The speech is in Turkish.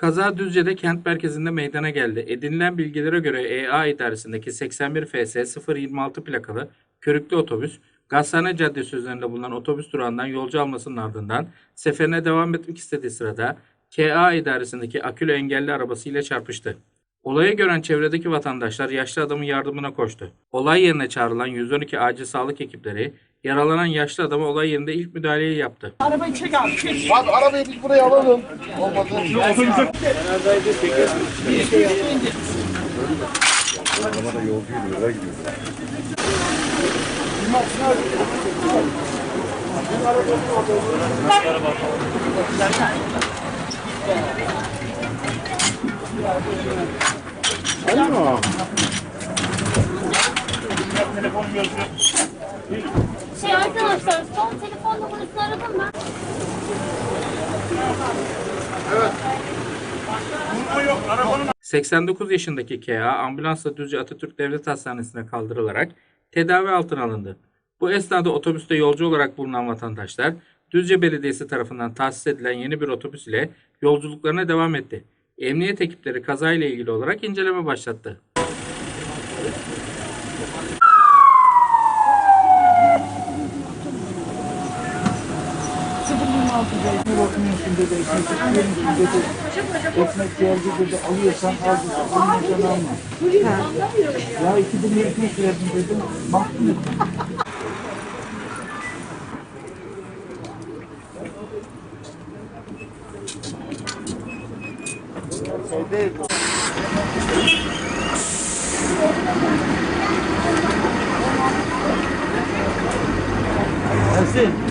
Kaza Düzce'de kent merkezinde meydana geldi. Edinilen bilgilere göre EA idaresindeki 81 FS 026 plakalı körüklü otobüs, Gazhane Caddesi üzerinde bulunan otobüs durağından yolcu almasının ardından seferine devam etmek istediği sırada KA idaresindeki akülü engelli arabasıyla çarpıştı. Olayı gören çevredeki vatandaşlar yaşlı adamın yardımına koştu. Olay yerine çağrılan 112 acil sağlık ekipleri yaralanan yaşlı adama olay yerinde ilk müdahaleyi yaptı. Arabayı çek abi çek. Abi arabayı biz buraya alalım. Olmadı. Şey arkadaşlar son telefon numarasını aradım ben. 89 yaşındaki KA ambulansla Düzce Atatürk Devlet Hastanesi'ne kaldırılarak tedavi altına alındı. Bu esnada otobüste yolcu olarak bulunan vatandaşlar Düzce Belediyesi tarafından tahsis edilen yeni bir otobüs ile yolculuklarına devam etti. Emniyet ekipleri kazayla ilgili olarak inceleme başlattı. altında ekmek oturuyorsun dedi, ekmek tutuyorsun dedi. Ekmek geldi dedi, alıyorsan al dedi, almıyorsan alma. Ya iki bin ekmek verdim dedim, mahkum ettim. Şeyde... Ersin.